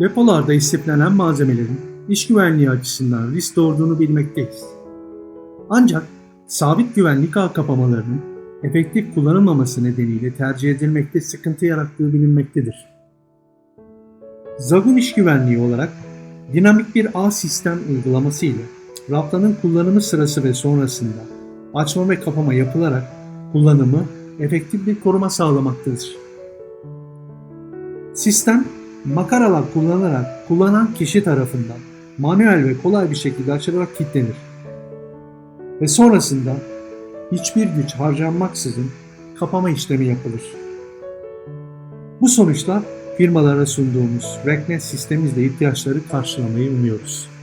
Depolarda istenilen malzemelerin iş güvenliği açısından risk doğurduğunu bilmekteyiz. Ancak sabit güvenlik ağ kapamalarının efektif kullanılmaması nedeniyle tercih edilmekte sıkıntı yarattığı bilinmektedir. Zagun iş güvenliği olarak dinamik bir ağ sistem uygulaması ile raftanın kullanımı sırası ve sonrasında açma ve kapama yapılarak kullanımı efektif bir koruma sağlamaktadır. Sistem makaralar kullanılarak kullanan kişi tarafından manuel ve kolay bir şekilde açılarak kilitlenir. Ve sonrasında hiçbir güç harcanmaksızın kapama işlemi yapılır. Bu sonuçla firmalara sunduğumuz RECNET sistemimizle ihtiyaçları karşılamayı umuyoruz.